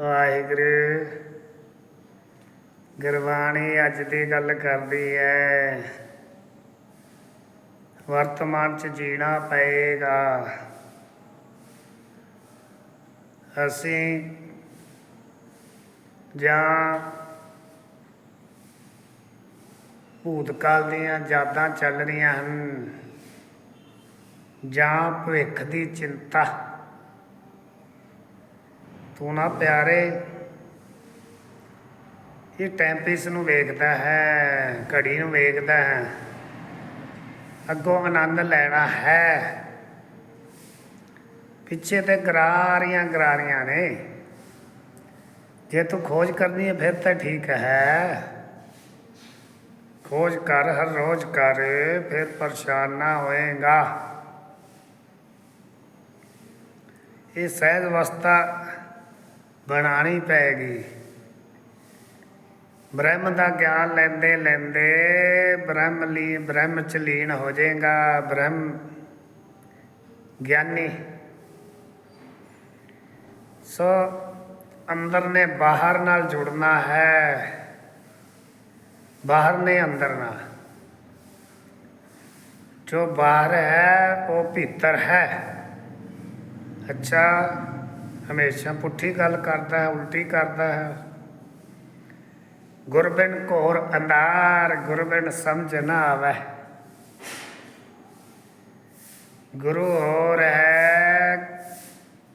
ਵਾਹਿਗੁਰੂ। ਗੁਰਬਾਣੀ ਅੱਜ ਦੀ ਗੱਲ ਕਰਦੀ ਹੈ ਵਰਤਮਾਨ ਚ ਜੀਣਾ ਪਏਗਾ। ਅਸੀਂ ਜਾਂ ਭੂਤਕਾਲ ਦੀਆਂ ਯਾਦਾਂ ਚੱਲ ਰਹੀਆਂ ਹਨ। ਜਾਂ ਭਵਿੱਖ ਦੀ ਚਿੰਤਾ ਤੂੰ ਨਾ ਪਿਆਰੇ, ਇਹ ਟੈਂਪਿਸ ਨੂੰ ਵੇਖਦਾ ਹੈ, ਘੜੀ ਨੂੰ ਵੇਖਦਾ ਹੈ। ਅੱਗੋਂ ਆਨੰਦ ਲੈਣਾ ਹੈ। ਪਿੱਛੇ ਤੇ ਗਰਾਰੀਆਂ ਗਰਾਰੀਆਂ ਨੇ। ਜੇ ਤੂੰ ਖੋਜ ਕਰਨੀ ਹੈ, ਫਿਰ ਤਾਂ ਠੀਕ ਹੈ। ਖੋਜ ਕਰ, ਹਰ ਰੋਜ਼ ਕਰ, ਫਿਰ ਪਰੇਸ਼ਾਨ ਨਾ ਹੋਏਗਾ। ਇਹ ਸਹਿਜ ਅਵਸਥਾ ਬਣਾਣੀ ਪੈਗੀ। ਬ੍ਰਹਮ ਦਾ ਗਿਆਨ ਲੈਂਦੇ ਲੈਂਦੇ ਬ੍ਰਹਮ ਲੀ ਬ੍ਰਹਮ ਚ ਲੀਨ ਹੋ ਜਾਏਗਾ। ਬ੍ਰਹਮ ਗਿਆਨੀ। ਸੋ ਅੰਦਰ ਨੇ ਬਾਹਰ ਨਾਲ ਜੁੜਨਾ ਹੈ। ਬਾਹਰ ਨੇ ਅੰਦਰ ਨਾਲ। ਜੋ ਬਾਹਰ ਹੈ, ਉਹ ਭੀਤਰ ਹੈ। ਅੱਛਾ। ਹਮੇਸ਼ਾ ਪੁੱਠੀ ਗੱਲ ਕਰਦਾ ਹੈ ਉਲਟੀ ਕਰਦਾ ਹੈ ਗੁਰਬਿਨ ਘੋਰ ਅੰਧਾਰ ਗੁਰਬਿਨ ਸਮਝ ਨਾ ਆਵੇ ਗੁਰੂ ਹੋਰ ਹੈ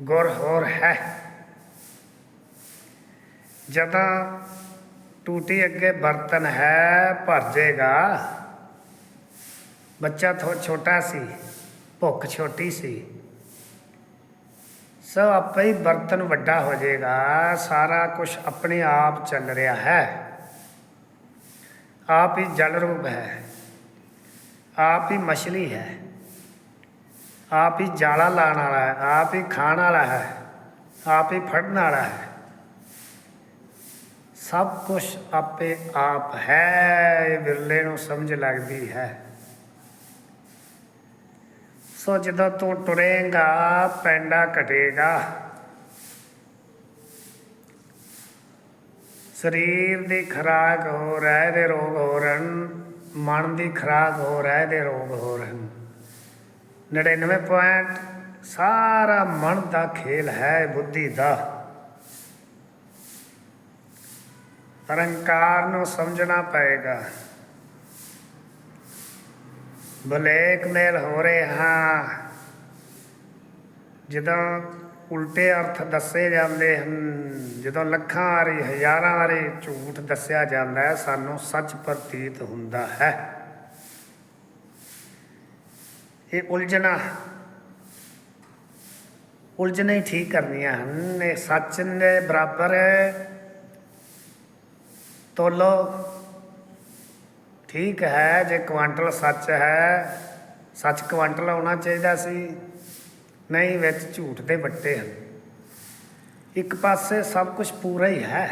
ਗੁਰ ਹੋਰ ਹੈ ਜਦੋਂ ਟੂਟੀ ਅੱਗੇ ਬਰਤਨ ਹੈ ਭਰ ਜਾਏਗਾ ਬੱਚਾ ਥੋ ਛੋਟਾ ਸੀ ਭੁੱਖ ਛੋਟੀ ਸੀ ਸਭ ਆਪੇ ਹੀ ਬਰਤਨ ਵੱਡਾ ਹੋ ਜਾਏਗਾ। ਸਾਰਾ ਕੁਝ ਆਪਣੇ ਆਪ ਚੱਲ ਰਿਹਾ ਹੈ। ਆਪ ਹੀ ਜਲ ਰੂਪ ਹੈ। ਆਪ ਹੀ ਮਛਲੀ ਹੈ। ਆਪ ਹੀ ਜਾਲਾ ਲਾਣ ਵਾਲਾ ਹੈ। ਆਪ ਹੀ ਖਾਣ ਵਾਲਾ ਹੈ। ਆਪ ਹੀ ਫੜਨ ਵਾਲਾ ਹੈ। ਸਭ ਕੁਝ ਆਪੇ ਆਪ ਹੈ। ਇਹ ਵਿਰਲੇ ਨੂੰ ਸਮਝ ਲੱਗਦੀ ਹੈ। ਸੋ ਜਦੋਂ ਤੂੰ ਟੁਰੇਗਾ ਪੈਂਡਾ ਘਟੇਗਾ। ਸਰੀਰ ਦੀ ਖਰਾਕ ਹੋ ਰਹਿ ਦੇ ਰੋਗ ਹੋਰਨ ਮਨ ਦੀ ਖਰਾਕ ਹੋ ਰਹਿ ਦੇ ਰੋਗ ਹੋ ਰਹਿਣ। 99 ਪੁਆਇੰਟ ਸਾਰਾ ਮਨ ਦਾ ਖੇਲ ਹੈ ਬੁੱਧੀ ਦਾ। ਅਹੰਕਾਰ ਨੂੰ ਸਮਝਣਾ ਪਏਗਾ। ਬਲੈਕਮੇਲ ਹੋ ਰਹੇ। ਹਾਂ ਜਦੋਂ ਉਲਟੇ ਅਰਥ ਦੱਸੇ ਜਾਂਦੇ ਹਨ, ਜਦੋਂ ਲੱਖਾਂ ਵਾਰੀ, ਹਜ਼ਾਰਾਂ ਵਾਰੀ ਝੂਠ ਦੱਸਿਆ ਜਾਂਦਾ ਹੈ, ਸਾਨੂੰ ਸੱਚ ਪ੍ਰਤੀਤ ਹੁੰਦਾ ਹੈ। ਇਹ ਉਲਝਣਾ, ਉਲਝਣੇ ਠੀਕ ਕਰਨੀਆਂ ਹਨ। ਇਹ ਸੱਚ ਦੇ ਬਰਾਬਰ ਤੋਲੋ। ਠੀਕ ਹੈ, ਜੇ ਕੁਆਂਟਲ ਸੱਚ ਹੈ, ਸੱਚ ਕੁਆਂਟਲ ਆਉਣਾ ਚਾਹੀਦਾ ਸੀ, ਨਹੀਂ ਵਿੱਚ ਝੂਠ ਦੇ ਵੱਟੇ ਹਨ। ਇੱਕ ਪਾਸੇ ਸਭ ਕੁਝ ਪੂਰਾ ਹੀ ਹੈ,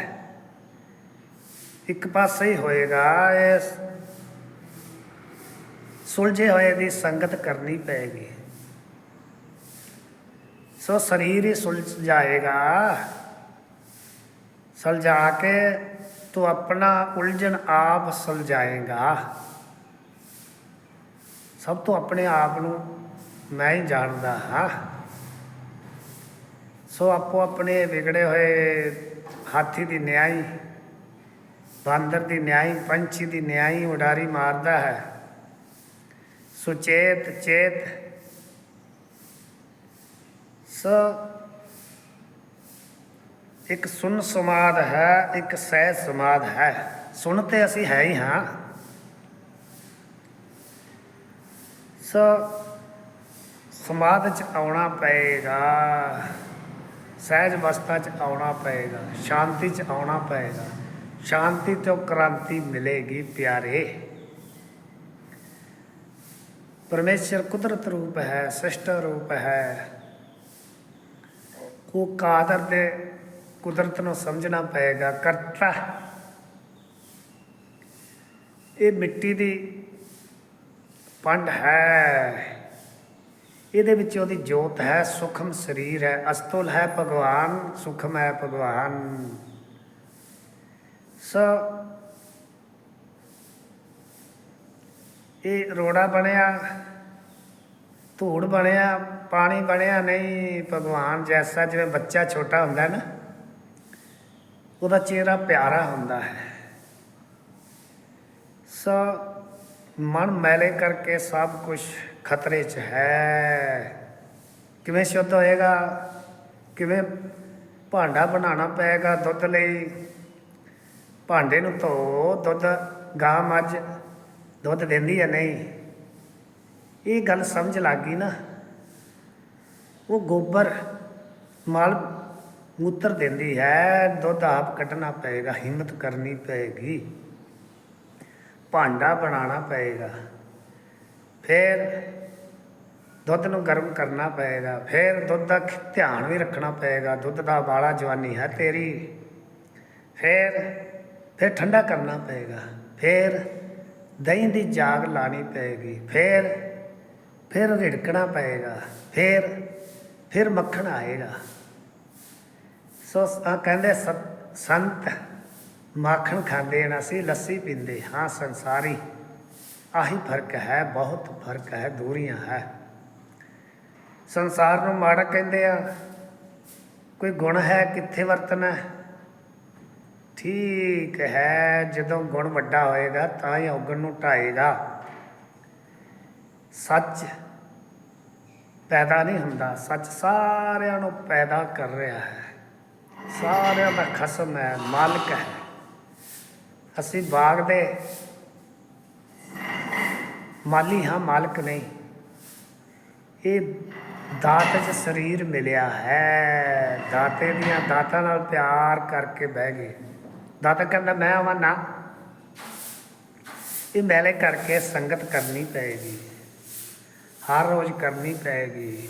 ਇੱਕ ਪਾਸੇ ਹੀ ਹੋਏਗਾ ਇਹ ਸੁਲਝੇ ਹੋਏ ਦੀ ਸੰਗਤ ਕਰਨੀ ਪਏਗੀ। ਸੋ ਸਰੀਰ ਹੀ ਸੁਲਝ ਜਾਏਗਾ, ਸੁਲਝਾ ਕੇ ਤੂੰ ਆਪਣਾ ਉਲਝਣ ਆਪ ਸੁਲਝਾਏਗਾ। ਸਭ ਤੋਂ ਆਪਣੇ ਆਪ ਨੂੰ ਮੈਂ ਹੀ ਜਾਣਦਾ ਹਾਂ। ਸੋ ਆਪੋ ਆਪਣੇ ਵਿਗੜੇ ਹੋਏ ਹਾਥੀ ਦੀ ਨਿਆਈ, ਬਾਂਦਰ ਦੀ ਨਿਆਈ, ਪੰਛੀ ਦੀ ਨਿਆਈ ਉਡਾਰੀ ਮਾਰਦਾ ਹੈ। ਸੁਚੇਤ ਚੇਤ, ਸ ਇੱਕ ਸੁਨ ਸਮਾਦ ਹੈ, ਇੱਕ ਸਹਿ ਸਮਾਦ ਹੈ। ਸੁਣ ਤੇ ਅਸੀਂ ਹੈ ਹੀ ਹਾਂ। ਸੋ ਸਮਾਦ ਚ ਆਉਣਾ ਪਏਗਾ, ਸਹਿਜ ਅਵਸਥਾ ਚ ਆਉਣਾ ਪਏਗਾ, ਸ਼ਾਂਤੀ ਚ ਆਉਣਾ ਪਏਗਾ। ਸ਼ਾਂਤੀ ਤੋਂ ਕ੍ਰਾਂਤੀ ਮਿਲੇਗੀ ਪਿਆਰੇ। ਪਰਮੇਸ਼ਰ ਕੁਦਰਤ ਰੂਪ ਹੈ ਸ੍ਰਿਸ਼ਟ ਰੂਪ ਹੈ। ਉਹ ਕਾਦਰ ਦੇ ਕੁਦਰਤ ਨੂੰ ਸਮਝਣਾ ਪਏਗਾ, ਕਰਤਾ। ਇਹ ਮਿੱਟੀ ਦੀ ਪੰਡ ਹੈ। ਇਹਦੇ ਵਿੱਚ ਉਹਦੀ ਜੋਤ ਹੈ, ਸੁਖਮ ਸਰੀਰ ਹੈ, ਅਸਤੁਲ ਹੈ ਭਗਵਾਨ, ਸੁਖਮ ਹੈ ਭਗਵਾਨ। ਸੋ, ਇਹ ਰੋੜਾ ਬਣਿਆ, ਧੂੜ ਬਣਿਆ, ਪਾਣੀ ਬਣਿਆ, ਨਹੀਂ, ਭਗਵਾਨ ਜੈਸਾ ਜਿਵੇਂ ਬੱਚਾ ਛੋਟਾ ਹੁੰਦਾ ਨਾ ਉਹਦਾ ਚਿਹਰਾ ਪਿਆਰਾ ਹੁੰਦਾ ਹੈ। ਸੋ ਮਨ ਮੈਲੇ ਕਰਕੇ ਸਭ ਕੁਝ ਖਤਰੇ 'ਚ ਹੈ। ਕਿਵੇਂ ਸ਼ੁੱਧ ਹੋਏਗਾ? ਕਿਵੇਂ ਭਾਂਡਾ ਬਣਾਉਣਾ ਪਏਗਾ ਦੁੱਧ ਲਈ? ਭਾਂਡੇ ਨੂੰ ਧੋ, ਦੁੱਧ, ਗਾਂ ਮੱਝ, ਦੁੱਧ ਦਿੰਦੀ ਹੈ ਨਹੀਂ? ਇਹ ਗੱਲ ਸਮਝ ਲੱਗ ਗਈ ਨਾ। ਉਹ ਗੋਬਰ, ਮਲ ਮੂਤਰ ਦਿੰਦੀ ਹੈ, ਦੁੱਧ ਆਪ ਕੱਢਣਾ ਪਏਗਾ, ਹਿੰਮਤ ਕਰਨੀ ਪਏਗੀ। ਭਾਂਡਾ ਬਣਾਉਣਾ ਪਏਗਾ। ਫਿਰ ਦੁੱਧ ਨੂੰ ਗਰਮ ਕਰਨਾ ਪਏਗਾ, ਫਿਰ ਦੁੱਧ ਦਾ ਧਿਆਨ ਵੀ ਰੱਖਣਾ ਪਏਗਾ। ਦੁੱਧ ਦਾ ਬਾਲਾ ਜਵਾਨੀ ਹੈ ਤੇਰੀ। ਫਿਰ ਫਿਰ ਠੰਡਾ ਕਰਨਾ ਪਏਗਾ। ਫਿਰ ਦਹੀਂ ਦੀ ਜਾਗ ਲਾਣੀ ਪਏਗੀ। ਫਿਰ ਫਿਰ ਰਿੜਕਣਾ ਪਏਗਾ। ਫਿਰ ਫਿਰ ਮੱਖਣ ਆਏਗਾ। ਸੋ ਕਹਿੰਦੇ ਸਤ- ਸੰਤ ਮਾਖਣ ਖਾਂਦੇ ਹਨ ਅਸੀਂ ਲੱਸੀ ਪੀਂਦੇ। ਹਾਂ, ਸੰਸਾਰੀ, ਆਹੀ ਫ਼ਰਕ ਹੈ, ਬਹੁਤ ਫ਼ਰਕ ਹੈ, ਦੂਰੀਆਂ ਹੈ। ਸੰਸਾਰ ਨੂੰ ਮਾੜਾ ਕਹਿੰਦੇ ਆ, ਕੋਈ ਗੁਣ ਹੈ, ਕਿੱਥੇ ਵਰਤਣਾ ਠੀਕ ਹੈ, ਜਦੋਂ ਗੁਣ ਵੱਡਾ ਹੋਏਗਾ, ਤਾਂ ਹੀ ਔਗਣ ਨੂੰ ਢਾਏਗਾ। ਸੱਚ ਪੈਦਾ ਨਹੀਂ ਹੁੰਦਾ, ਸੱਚ ਸਾਰਿਆਂ ਨੂੰ ਪੈਦਾ ਕਰ ਰਿਹਾ ਹੈ। ਸਾਰਿਆਂ ਦਾ ਖਸਮ ਹੈ, ਮਾਲਕ ਹੈ। ਅਸੀਂ ਬਾਗ ਦੇ ਮਾਲੀ ਹਾਂ, ਮਾਲਕ ਨਹੀਂ। ਇਹ ਦਾਤ ਚ ਸਰੀਰ ਮਿਲਿਆ ਹੈ। ਦਾਤੇ ਦੀਆਂ ਦਾਤਾਂ ਨਾਲ ਪਿਆਰ ਕਰਕੇ ਬਹਿ ਗਏ। ਦਾਤਾ ਕਹਿੰਦਾ, ਮੈਂ ਆਵਾਂ ਨਾ। ਇਹ ਮੈਲੇ ਕਰਕੇ ਸੰਗਤ ਕਰਨੀ ਪਏਗੀ। ਹਰ ਰੋਜ਼ ਕਰਨੀ ਪਏਗੀ,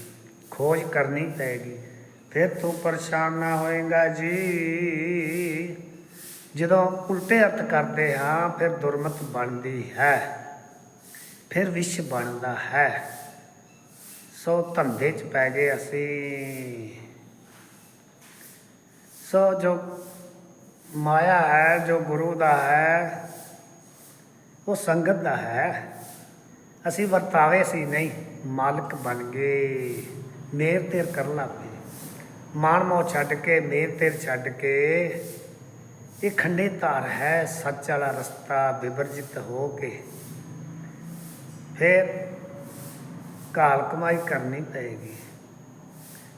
ਖੋਜ ਕਰਨੀ ਪਏਗੀ। ਫਿਰ ਤੂੰ ਪਰੇਸ਼ਾਨ ਨਾ ਹੋਏਗਾ ਜੀ। ਜਦੋਂ ਉਲਟੇ ਅਰਥ ਕਰਦੇ ਹਾਂ, ਫਿਰ ਦੁਰਮਤ ਬਣਦੀ ਹੈ। ਫਿਰ ਵਿਸ਼ ਬਣਦਾ ਹੈ। ਸੋ ਧੰਦੇ 'ਚ ਪੈ ਗਏ ਅਸੀਂ। ਸੋ ਜੋ ਮਾਇਆ ਹੈ, ਜੋ ਗੁਰੂ ਦਾ ਹੈ, ਉਹ ਸੰਗਤ ਦਾ ਹੈ। ਅਸੀਂ ਵਰਤਾਵੇ ਸੀ, ਨਹੀਂ, ਮਾਲਕ ਬਣ ਗਏ। ਮੇਰ ਤੇਰ ਕਰਨ ਲੱਗ ਪਏ। ਮਾਣ ਮੋਹ ਛੱਡ ਕੇ ਮੇਰ ਤੇਰ ਛੱਡ ਕੇ, ਇਹ ਖੰਡੇ ਧਾਰ ਹੈ, ਸੱਚ ਵਾਲਾ ਰਸਤਾ ਵਿਵਰਜਿਤ ਹੋ ਕੇ। ਫਿਰ ਕਾਲ ਕਮਾਈ ਕਰਨੀ ਪਏਗੀ।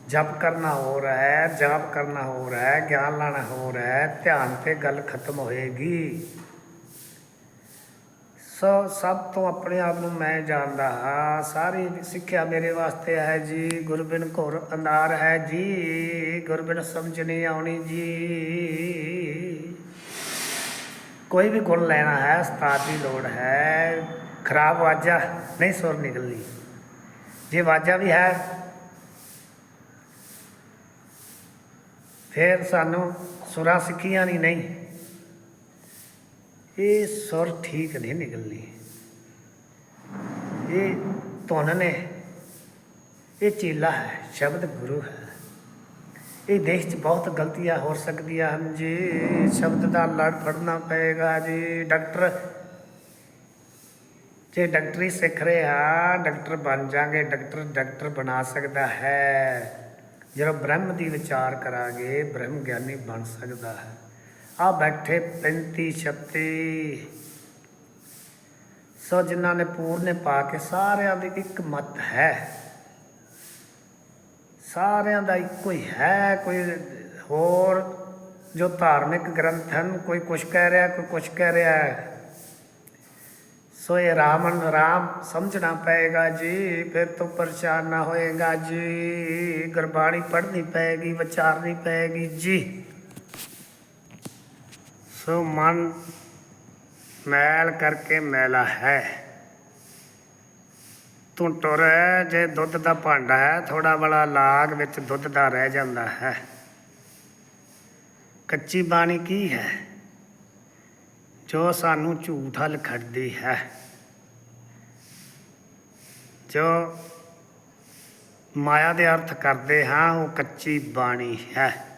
ਜਪ ਕਰਨਾ ਹੋ ਰਿਹਾ ਹੈ, ਜਾਪ ਕਰਨਾ ਹੋ ਰਿਹਾ ਹੈ, ਗਿਆਨ ਲਾਣਾ ਹੋ ਰਿਹਾ ਹੈ, ਧਿਆਨ ਤੇ ਗੱਲ ਖਤਮ ਹੋਏਗੀ। ਸੋ ਸਭ ਤੋਂ ਆਪਣੇ ਆਪ ਨੂੰ ਮੈਂ ਜਾਣਦਾ ਹਾਂ। ਸਾਰੀ ਸਿੱਖਿਆ ਮੇਰੇ ਵਾਸਤੇ ਹੈ ਜੀ। ਗੁਰਬਿਨ ਘੋਰ ਅੰਧਾਰ ਹੈ ਜੀ। ਗੁਰਬਿਨ ਸਮਝ ਨਹੀਂ ਆਉਣੀ ਜੀ। ਕੋਈ ਵੀ ਗੁਣ ਲੈਣਾ ਹੈ, ਉਸਤਾਦ ਦੀ ਲੋੜ ਹੈ। ਖਰਾਬ ਵਾਜਾ ਨਹੀਂ ਸੁਰ ਨਿਕਲਦੀ। ਜੇ ਵਾਜਾ ਵੀ ਹੈ, ਫਿਰ ਸਾਨੂੰ ਸੁਰਾਂ ਸਿੱਖੀਆਂ ਨਹੀਂ ਨਹੀਂ। ਇਹ ਸੁਰ ਠੀਕ ਨਹੀਂ ਨਿਕਲਣੀ। ਇਹ ਧੁਨ ਨੇ, ਇਹ ਚੀਲਾ ਹੈ, ਸ਼ਬਦ ਗੁਰੂ ਹੈ। ਇਹ ਦੇਸ਼ 'ਚ ਬਹੁਤ ਗਲਤੀਆਂ ਹੋ ਸਕਦੀਆਂ ਹਨ ਜੀ। ਸ਼ਬਦ ਦਾ ਲੜ ਫੜਨਾ ਪਏਗਾ ਜੀ। ਡਾਕਟਰ, ਜੇ ਡਾਕਟਰੀ ਸਿੱਖ ਰਹੇ ਆ ਡਾਕਟਰ ਬਣ ਜਾਗੇ, ਡਾਕਟਰ ਡਾਕਟਰ ਬਣਾ ਸਕਦਾ ਹੈ। ਜਦੋਂ ਬ੍ਰਹਮ ਦੀ ਵਿਚਾਰ ਕਰਾਂਗੇ, ਬ੍ਰਹਮ ਗਿਆਨੀ ਬਣ ਸਕਦਾ ਹੈ। ਆ ਬੈਠੇ 35 36 ਸੋ ਜਿਨ੍ਹਾਂ ਨੇ ਪੂਰਨੇ ਪਾ ਕੇ ਸਾਰਿਆਂ ਦੀ ਇੱਕ ਮਤ ਹੈ। ਸਾਰਿਆਂ ਦਾ ਇੱਕੋ ਹੀ ਹੈ, ਕੋਈ ਹੋਰ ਜੋ ਧਾਰਮਿਕ ਗ੍ਰੰਥ ਹਨ, ਕੋਈ ਕੁਛ ਕਹਿ ਰਿਹਾ, ਕੋਈ ਕੁਛ ਕਹਿ ਰਿਹਾ ਹੈ। ਸੋ ਇਹ ਰਾਮਨ ਰਾਮ ਸਮਝਣਾ ਪਏਗਾ ਜੀ, ਫਿਰ ਤੋਂ ਪਰੇਸ਼ਾਨ ਨਾ ਹੋਏਗਾ ਜੀ। ਗੁਰਬਾਣੀ ਪੜ੍ਹਨੀ ਪਏਗੀ, ਵਿਚਾਰਨੀ ਪਏਗੀ ਜੀ। ਸੋ ਮਨ ਮੈਲ ਕਰਕੇ ਮੈਲਾ ਹੈ। ਤੂੰ ਟੁਰ ਜੇ ਦੁੱਧ ਦਾ ਭਾਂਡਾ ਹੈ ਥੋੜਾ ਬੜਾ ਲਾਗ ਵਿੱਚ ਦੁੱਧ ਦਾ ਰਹਿ ਜਾਂਦਾ ਹੈ। ਕੱਚੀ ਬਾਣੀ ਕੀ ਹੈ? ਜੋ ਸਾਨੂੰ ਝੂਠ ਹਲ ਖੜਦੀ ਹੈ। ਜੋ ਮਾਇਆ ਦੇ ਅਰਥ ਕਰਦੇ ਹਾਂ, ਉਹ ਕੱਚੀ ਬਾਣੀ ਹੈ।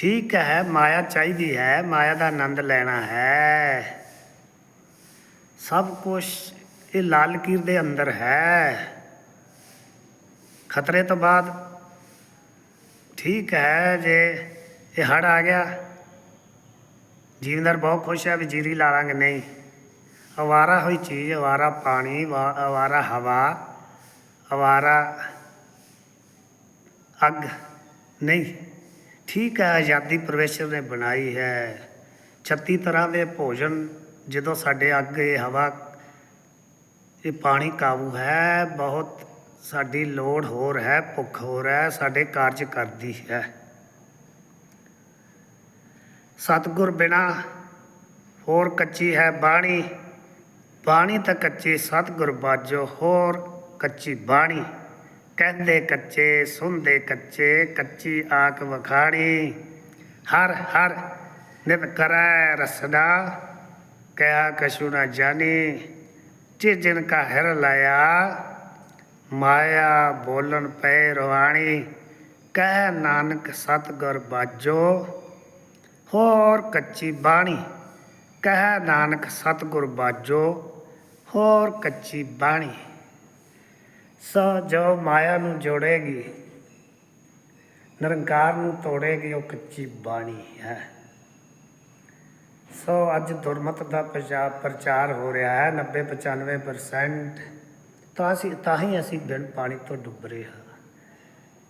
ਠੀਕ ਹੈ, ਮਾਇਆ ਚਾਹੀਦੀ ਹੈ, ਮਾਇਆ ਦਾ ਆਨੰਦ ਲੈਣਾ ਹੈ। ਸਭ ਕੁਝ ਇਹ ਲਾਲ ਕੀਰ ਦੇ ਅੰਦਰ ਹੈ। ਖਤਰੇ ਤੋਂ ਬਾਅਦ ਠੀਕ ਹੈ, ਜੇ ਇਹ ਹੜ ਆ ਗਿਆ, ਜੀਵਨਦਾਰ ਬਹੁਤ ਖੁਸ਼ ਹੈ ਵੀ ਜੀਰੀ ਲਾ ਲਾਂਗੇ, ਨਹੀਂ। ਅਵਾਰਾ ਹੋਈ ਚੀਜ਼, ਅਵਾਰਾ ਪਾਣੀ, ਵਾ- ਅਵਾਰਾ ਹਵਾ, ਅਵਾਰਾ ਅੱਗ, ਨਹੀਂ। ਠੀਕ ਹੈ, ਆਜ਼ਾਦੀ ਪਰਮੇਸ਼ਰ ਨੇ ਬਣਾਈ ਹੈ। 36 ਤਰ੍ਹਾਂ ਦੇ ਭੋਜਨ, ਜਦੋਂ ਸਾਡੇ ਅੱਗ, ਇਹ ਹਵਾ, ਇਹ ਪਾਣੀ ਕਾਬੂ ਹੈ, ਬਹੁਤ ਸਾਡੀ ਲੋੜ ਹੋਰ ਹੈ, ਭੁੱਖ ਹੋਰ ਹੈ, ਸਾਡੇ ਕਾਰਜ ਕਰਦੀ ਹੈ। ਸਤਿਗੁਰ ਬਿਨਾ ਹੋਰ ਕੱਚੀ ਹੈ ਬਾਣੀ ਬਾਣੀ ਤਾਂ ਕੱਚੀ, ਸਤਿਗੁਰ ਬਾਜੋ ਹੋਰ ਕੱਚੀ ਬਾਣੀ। ਕਹਿੰਦੇ ਕੱਚੇ, ਸੁਣਦੇ ਕੱਚੇ, ਕੱਚੀ ਆਕ ਵਖਾਣੀ। ਹਰ ਹਰ ਨਿਤ ਕਰੈ ਰਸਦਾ ਕਹਿਆ ਕਛੂ ਨਾ ਜਾਣੀ। ਜਿਸ ਜਿਨ ਕਾ ਹਿਰ ਲਾਇਆ, ਮਾਇਆ ਬੋਲਣ ਪਏ ਰਵਾਣੀ। ਕਹਿ ਨਾਨਕ ਸਤਿਗੁਰ ਬਾਜੋ, ਹੋਰ ਕੱਚੀ ਬਾਣੀ। ਕਹਿ ਨਾਨਕ ਸਤਿਗੁਰ ਬਾਜੋ, ਹੋਰ ਕੱਚੀ ਬਾਣੀ। ਸੋ ਜੋ ਮਾਇਆ ਨੂੰ ਜੋੜੇਗੀ, ਨਿਰੰਕਾਰ ਨੂੰ ਤੋੜੇਗੀ, ਉਹ ਕੱਚੀ ਬਾਣੀ ਹੈ। ਸੋ ਅੱਜ ਦੁਰਮਤ ਦਾ ਪ੍ਰਚਾਰ ਪ੍ਰਚਾਰ ਹੋ ਰਿਹਾ ਹੈ 90 95% ਤਾਂ ਅਸੀਂ, ਤਾਂ ਹੀ ਅਸੀਂ ਬਿਨ ਪਾਣੀ ਤੋਂ ਡੁੱਬ ਰਹੇ ਹਾਂ।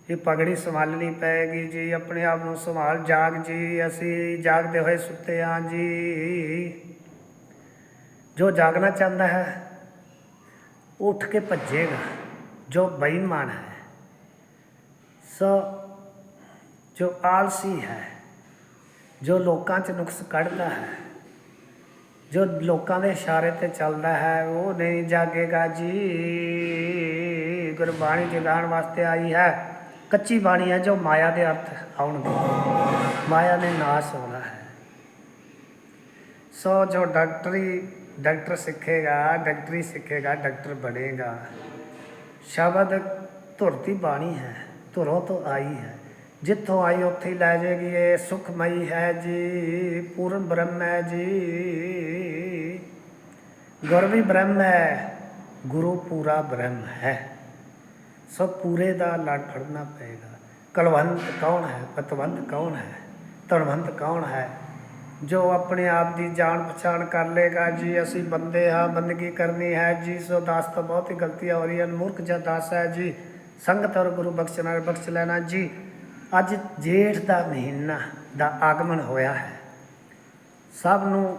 ਇਹ ਪਗੜੀ ਸੰਭਾਲਣੀ ਪਏਗੀ ਜੀ, ਆਪਣੇ ਆਪ ਨੂੰ ਸੰਭਾਲ ਜਾਗ ਜੀ, ਅਸੀਂ ਜਾਗਦੇ ਹੋਏ ਸੁੱਤੇ ਹਾਂ ਜੀ। ਜੋ ਜਾਗਣਾ ਚਾਹੁੰਦਾ ਹੈ, ਉਹ ਉੱਠ ਕੇ ਭੱਜੇਗਾ। ਜੋ ਬੇਈਮਾਨ ਹੈ, ਸੋ ਜੋ ਆਲਸੀ ਹੈ, ਜੋ ਲੋਕਾਂ 'ਚ ਨੁਕਸ ਕੱਢਦਾ ਹੈ, ਜੋ ਲੋਕਾਂ ਦੇ ਇਸ਼ਾਰੇ ਤੇ ਚੱਲਦਾ ਹੈ, ਉਹ ਨਹੀਂ ਜਾਗੇਗਾ ਜੀ। ਗੁਰਬਾਣੀ ਜਗਾਉਣ ਵਾਸਤੇ ਆਈ ਹੈ, ਕੱਚੀ ਬਾਣੀ ਹੈ ਜੋ ਮਾਇਆ ਦੇ ਅਰਥ ਆਉਣਗੇ। ਮਾਇਆ ਨੇ ਨਾਸ਼ ਹੋਣਾ ਹੈ। ਸੋ ਜੋ ਡਾਕਟਰੀ, ਡਾਕਟਰ ਸਿੱਖੇਗਾ, ਡਾਕਟਰੀ ਸਿੱਖੇਗਾ, ਡਾਕਟਰ ਬਣੇਗਾ। ਸ਼ਬਦ ਧੁਰਤੀ ਬਾਣੀ ਹੈ, ਧੁਰੋਂ ਤੋਂ ਆਈ ਹੈ। ਜਿੱਥੋਂ ਆਈ, ਉੱਥੇ ਹੀ ਲੈ ਜਾਏਗੀ ਇਹ ਸੁਖਮਈ ਹੈ ਜੀ, ਪੂਰਨ ਬ੍ਰਹਮ ਹੈ ਜੀ। ਗੁਰ ਵੀ ਬ੍ਰਹਮ ਹੈ, ਗੁਰੂ ਪੂਰਾ ਬ੍ਰਹਮ ਹੈ। ਸਭ ਪੂਰੇ ਦਾ ਲੜ ਫੜਨਾ ਪਏਗਾ। ਕਲਵੰਤ ਕੌਣ ਹੈ, ਪਤਵੰਤ ਕੌਣ ਹੈ, ਧਨਵੰਤ ਕੌਣ ਹੈ? ਜੋ ਆਪਣੇ ਆਪ ਦੀ ਜਾਣ ਪਛਾਣ ਕਰ ਲੇਗਾ ਜੀ, ਅਸੀਂ ਬੰਦੇ ਹਾਂ, ਬੰਦਗੀ ਕਰਨੀ ਹੈ ਜੀ। ਸੋ ਦਾਸ ਤੋਂ ਬਹੁਤ ਹੀ ਗਲਤੀਆਂ ਹੋ ਰਹੀਆਂ ਮੂਰਖ ਜਾਂ ਦਾਸ ਹੈ ਜੀ। ਸੰਗਤ ਔਰ ਗੁਰੂ ਬਖਸ਼ਣਾ ਬਖਸ਼ ਲੈਣਾ ਜੀ। ਅੱਜ ਜੇਠ ਦਾ ਮਹੀਨਾ ਦਾ ਆਗਮਨ ਹੋਇਆ ਹੈ। ਸਭ ਨੂੰ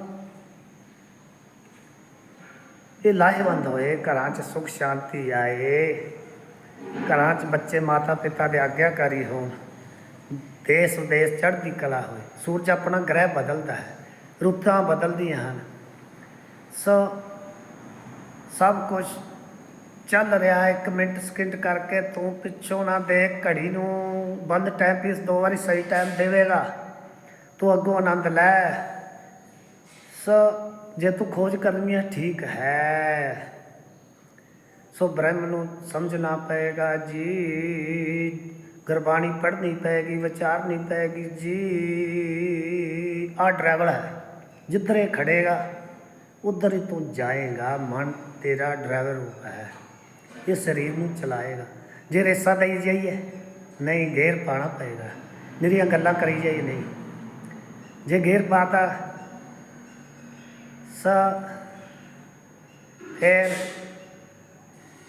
ਇਹ ਲਾਹੇਵੰਦ ਹੋਏ, ਘਰਾਂ 'ਚ ਸੁਖ ਸ਼ਾਂਤੀ ਆਏ। ਘਰਾਂ 'ਚ ਬੱਚੇ ਮਾਤਾ ਪਿਤਾ ਦੇ ਆਗਿਆਕਾਰੀ ਹੋਣ। ਦੇਸ਼ ਵਿਦੇਸ਼ ਚੜ੍ਹਦੀ ਕਲਾ ਹੋਏ, ਸੂਰਜ ਆਪਣਾ ਗ੍ਰਹਿ ਬਦਲਦਾ ਹੈ, ਰੁੱਤਾਂ ਬਦਲਦੀਆਂ ਹਨ। ਸੋ ਸਭ ਕੁਝ ਚੱਲ ਰਿਹਾ ਹੈ, ਇੱਕ ਮਿੰਟ ਸਕਿੰਟ ਕਰਕੇ ਤੂੰ ਪਿੱਛੋਂ ਨਾ ਦੇਖ, ਘੜੀ ਨੂੰ ਬੰਦ ਟਾਈਮ ਪੀਸ ਦੋ ਵਾਰੀ ਸਹੀ ਟਾਈਮ ਦੇਵੇਗਾ। ਤੂੰ ਅੱਗੋਂ ਆਨੰਦ ਲੈ। ਸੋ ਜੇ ਤੂੰ ਖੋਜ ਕਰਨੀ ਹੈ, ਠੀਕ ਹੈ। ਸੋ ਬ੍ਰਹਮ ਨੂੰ ਸਮਝਣਾ ਪਏਗਾ ਜੀ। ਗੁਰਬਾਣੀ ਪੜ੍ਹਨੀ ਪਏਗੀ ਵਿਚਾਰਨੀ ਪਏਗੀ ਜੀ ਆ ਡਰਾਈਵਰ ਹੈ, ਜਿੱਧਰ ਖੜੇਗਾ, ਉਧਰ ਹੀ ਤੂੰ ਜਾਏਗਾ ਮਨ, ਤੇਰਾ ਡਰਾਈਵਰ ਹੈ। ਇਹ ਸਰੀਰ ਨੂੰ ਚਲਾਏਗਾ। ਜੇ ਰੇਸਾ ਦਈ ਜਾਈਏ, ਨਹੀਂ, ਗੇਰ ਪਾਣਾ ਪਏਗਾ। ਮੇਰੀਆਂ ਗੱਲਾਂ ਕਰੀ ਜਾਈਏ, ਨਹੀਂ। ਜੇ ਗੇਰ ਪਾਤਾ, ਸਾ, ਫਿਰ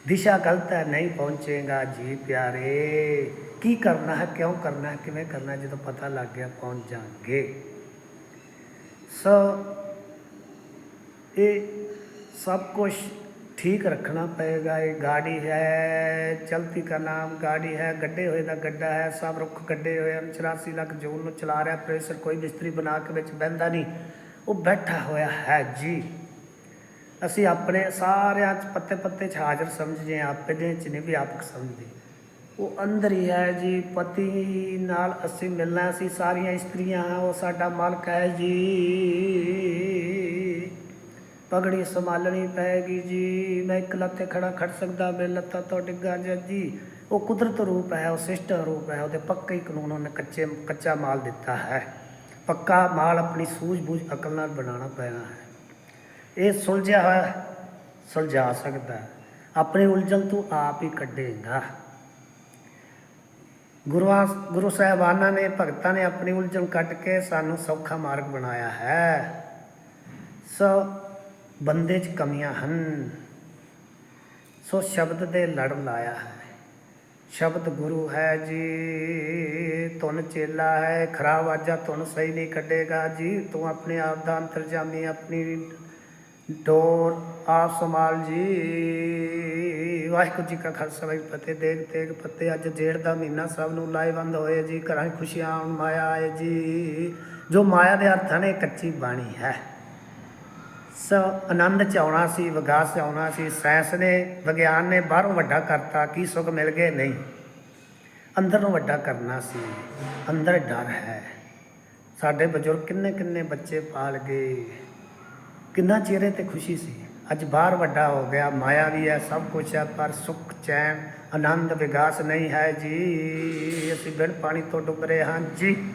ਦਿਸ਼ਾ ਗਲਤ ਹੈ, ਨਹੀਂ ਪਹੁੰਚੇਗਾ, ਜੀ ਪਿਆਰੇ। ਕੀ ਕਰਨਾ ਹੈ, ਕਿਉਂ ਕਰਨਾ ਹੈ, ਕਿਵੇਂ ਕਰਨਾ ਹੈ, ਜਦੋਂ ਪਤਾ ਲੱਗ ਗਿਆ ਪਹੁੰਚ ਜਾਗੇ ਸੋ ਇਹ ਸਭ ਕੁਝ ਠੀਕ ਰੱਖਣਾ ਪਏਗਾ। ਇਹ ਗਾੜੀ ਹੈ, ਚਲਤੀ का ਨਾਮ ਗਾੜੀ ਹੈ, ਗੱਡੇ ਹੋਏ ਦਾ ਗੱਡਾ ਹੈ, ਸਭ ਰੁੱਖ ਗੱਡੇ ਹੋਏ ਹਨ 84 ਲੱਖ ਜੂਨ ਨੂੰ ਚਲਾ ਰਿਹਾ, ਪ੍ਰੈਸ਼ਰ ਕੋਈ ਮਿਸਤਰੀ ਬਣਾ ਕੇ ਵਿੱਚ ਬਹਿੰਦਾ ਨਹੀਂ, ਉਹ ਬੈਠਾ ਹੋਇਆ ਹੈ ਜੀ। ਅਸੀਂ ਆਪਣੇ ਸਾਰਿਆਂ ਚ ਪੱਤੇ ਪੱਤੇ ਚ ਹਾਜ਼ਰ ਸਮਝਦੇ ਹਾਂ, ਆਪੇ ਦੇ ਚ ਨਹੀਂ ਵੀ ਆਪਕ ਸਮਝਦੇ। ਉਹ ਅੰਦਰ ਹੀ ਹੈ ਜੀ, ਪਤੀ ਨਾਲ ਅਸੀਂ ਮਿਲਣਾ ਸੀ, ਸਾਰੀਆਂ ਇਸਤਰੀਆਂ, ਉਹ ਸਾਡਾ ਮਾਲਕ ਹੈ ਜੀ। ਪਗੜੀ ਸੰਭਾਲਣੀ ਪਏਗੀ ਜੀ, ਮੈਂ ਇੱਕ ਲੱਤੇ ਖੜਾ ਖੜ ਸਕਦਾ, ਮੇਰੇ ਲੱਤਾਂ ਤੋਂ ਡਿੱਗਾ ਜਾ ਜੀ। ਉਹ ਕੁਦਰਤ ਰੂਪ ਹੈ, ਉਹ ਸਿਸਟਮ ਰੂਪ ਹੈ, ਉਹਦੇ ਪੱਕੇ ਹੀ ਕਾਨੂੰਨ ਉਹਨੇ ਕੱਚੇ, ਕੱਚਾ ਮਾਲ ਦਿੱਤਾ ਹੈ। ਪੱਕਾ ਮਾਲ ਆਪਣੀ ਸੂਝ-ਬੂਝ, ਅਕਲ ਨਾਲ ਬਣਾਉਣਾ ਪੈਣਾ ਹੈ। ਇਹ ਸੁਲਝਿਆ ਹੋਇਆ, ਸੁਲਝਾ ਸਕਦਾ ਆਪਣੀ ਉਲਝਣ ਤੂੰ ਆਪ ਹੀ ਕੱਢੇਗਾ। ਗੁਰੂਆਂ ਗੁਰੂ ਸਾਹਿਬਾਨਾਂ ਨੇ, ਭਗਤਾਂ ਨੇ ਆਪਣੀ ਉਲਝਣ ਕੱਟ ਕੇ ਸਾਨੂੰ ਸੌਖਾ ਮਾਰਗ ਬਣਾਇਆ ਹੈ। ਸੋ ਬੰਦੇ 'ਚ ਕਮੀਆਂ ਹਨ। ਸੋ ਸ਼ਬਦ ਦੇ ਲੜ ਲਾਇਆ ਹੈ। ਸ਼ਬਦ ਗੁਰੂ ਹੈ ਜੀ ਤੁਨ ਚੇਲਾ ਹੈ, ਖਰਾਬ ਵਾਜਾ ਤੁਨ ਸਹੀ ਨਹੀਂ ਕੱਢੇਗਾ ਜੀ। ਤੂੰ ਆਪਣੇ ਆਪ ਦਾ ਅੰਤਰਜਾਮੀ, ਆਪਣੀ ਡੋਰ ਆਪ ਸੰਭਾਲ ਜੀ। ਵਾਹਿਗੁਰੂ ਜੀ ਕਾ ਖਾਲਸਾ, ਵਾਹਿਗੁਰੂ ਜੀ ਫਤਿਹ। ਦੇਗ ਤੇਗ ਫਤਿਹ ਅੱਜ ਜੇੜ ਦਾ ਮਹੀਨਾ ਸਭ ਨੂੰ ਲਾਹੇਵੰਦ ਹੋਏ ਜੀ। ਘਰਾਂ 'ਚ ਖੁਸ਼ੀਆਂ ਮਾਇਆ ਆਏ ਜੀ। ਜੋ ਮਾਇਆ ਦੇ ਅਰਥਾਂ ਨੇ ਕੱਚੀ ਬਾਣੀ ਹੈ। ਸੋ ਆਨੰਦ ਚ ਆਉਣਾ ਸੀ ਵਿਕਾਸ ਚ ਆਉਣਾ ਸੀ। ਸਾਇੰਸ ਨੇ, ਵਿਗਿਆਨ ਨੇ ਬਾਹਰੋਂ ਵੱਡਾ ਕਰਤਾ, ਕੀ ਸੁੱਖ ਮਿਲ ਗਏ? ਨਹੀਂ। ਅੰਦਰ ਨੂੰ ਵੱਡਾ ਕਰਨਾ ਸੀ। ਅੰਦਰ ਡਰ ਹੈ। ਸਾਡੇ ਬਜ਼ੁਰਗ ਕਿੰਨੇ ਕਿੰਨੇ ਬੱਚੇ ਪਾਲ ਗਏ। ਕਿੰਨਾ ਚਿਹਰੇ ਤੇ ਖੁਸ਼ੀ ਸੀ। ਅੱਜ ਬਾਹਰ ਵੱਡਾ ਹੋ ਗਿਆ, ਮਾਇਆ ਵੀ ਹੈ ਸਭ ਕੁਝ ਹੈ, ਪਰ ਸੁੱਖ, ਚੈਨ, ਆਨੰਦ ਵਿਕਾਸ ਨਹੀਂ ਹੈ ਜੀ। ਅਸੀਂ ਬਿਨ ਪਾਣੀ ਤੋਂ ਡੁੱਬ ਰਹੇ ਹਾਂ ਜੀ।